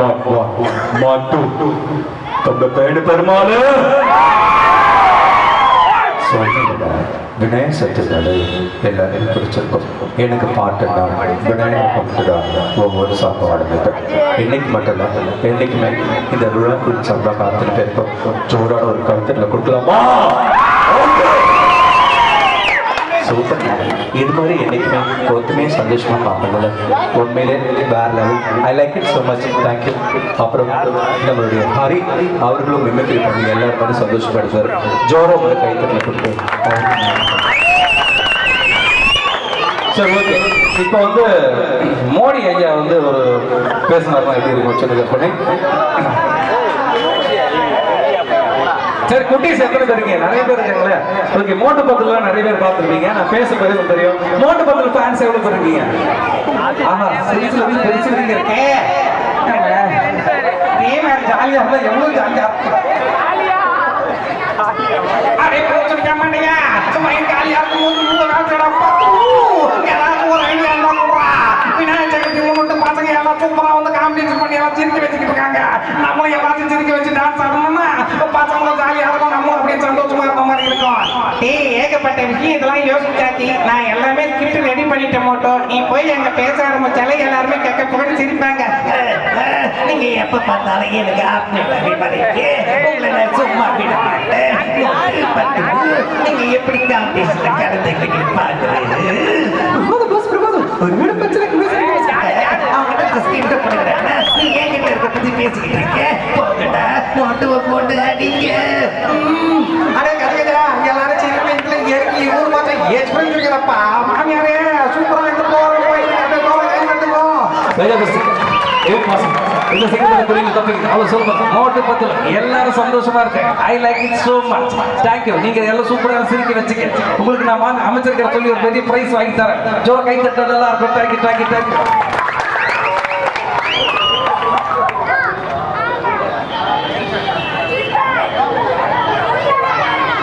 மாட்டு தொங்க பேடு பெருமாளு. சொன்னீங்க விநாயகர் சத்துருநாடு எல்லாரையும் பிடிச்சிருக்கும் எனக்கு பாட்டுன்னா விநாயகர் கும்பிட்டுடா ஒவ்வொரு சாப்பாடு இன்னைக்கு மட்டும் இல்லை என்னைக்குமே இந்த விழா குறித்து சம்பளம் காத்துட்டு போயிருக்கோம் ஜோரோட ஒரு கழுத்துல கொடுக்கலாமா சூப்பர் இது மாதிரி என்றைக்குமே ஒத்துமே சந்தோஷமாக பார்க்கணும்ல உண்மையிலே வேற level I like it so much thank you அப்புறம் நம்மளுடைய ஹரி அவர்களும் மிமிக்ரி பண்ணி எல்லாரும் வந்து சந்தோஷப்படுத்துவார். ஜோரோ ஒரு கைத்தட்டில் கொடுத்து. சரி ஓகே இப்போ வந்து மோடி ஐயா வந்து ஒரு பேசினார்னா எப்படி இருக்கும்? சொல்லுங்க பண்ணி சரி குட்டீஸ் எத்தனை பேர் இருக்கீங்க நிறைய பேர் இருக்காங்களே ஓகே மோட்டு பத்திலாம் நிறைய பேர் பார்த்துருப்பீங்க. நான் பேச பதில் தெரியும். மோட்டு பத்தில ஃபேன்ஸ் எவ்வளவு பேர் இருக்கீங்க? ஆஹா சிரிச்சு வந்து பெருசு ஜாலியா இருந்தா எவ்வளவு ஜாலியா அடே போச்சுக்க மாட்டேங்க. சும்மா என் காலியா இருக்கும்போது மூணு ஒரு ஐடியா இருந்தா சொல்றா விநாயகர் சதுர்த்தி முன்னிட்டு பசங்க எல்லாம் சூப்பரா வந்து காம்படிஷன் பண்ணி எல்லாம் சிரிக்க வச்சுக்கிட்டு இருக்காங்க. நம்மளும் எல்லாத்தையும் சிரிக்க வச்சு டான்ஸ் ஆடணும்னா பசங்களும் ஜாலியா இருக்கும் நம்மளும் அப்படியே சந்தோஷமா இருக்க மாதிரி இருக்கும் ஏய் ஏகப்பட்ட விஷயம் இதெல்லாம் யோசிச்சாச்சு நான் எல்லாமே ஸ்கிரிப்ட் ரெடி பண்ணிட்டேன் மோட்டோ. நீ போய் அங்க பேச ஆரம்பிச்சாலே எல்லாருமே கேட்க புகழ் சிரிப்பாங்க. நீங்க எப்ப பார்த்தாலும் எனக்கு நான் சும்மா விட மாட்டேன். நீங்க எப்படி காம்படிஷன்ல கலந்துக்கிறீங்க பாக்குறேன் அவங்ககிட்ட நீ என்கிட்ட இருக்க பத்தி பேசிக்கிட்டு இருக்க. பண்ணிருக்கிறப்பா மாமியாரே சூப்பரா இருந்து போறோம் இந்த சிங்கத்தில் புரியுது தப்பிங்க அவ்வளோ சூப்பர் மோட்டு பத்தில் எல்லாரும் சந்தோஷமா இருக்கேன் I like it so much thank you நீங்க எல்லாம் சூப்பரா சிரிக்க வச்சுக்க உங்களுக்கு நான் அமைச்சர்கிட்ட சொல்லி ஒரு பெரிய பிரைஸ் வாங்கி தரேன் ஜோர கை தட்டல் இருக்கும் தேங்க்யூ தேங்க்யூ தேங்க்யூ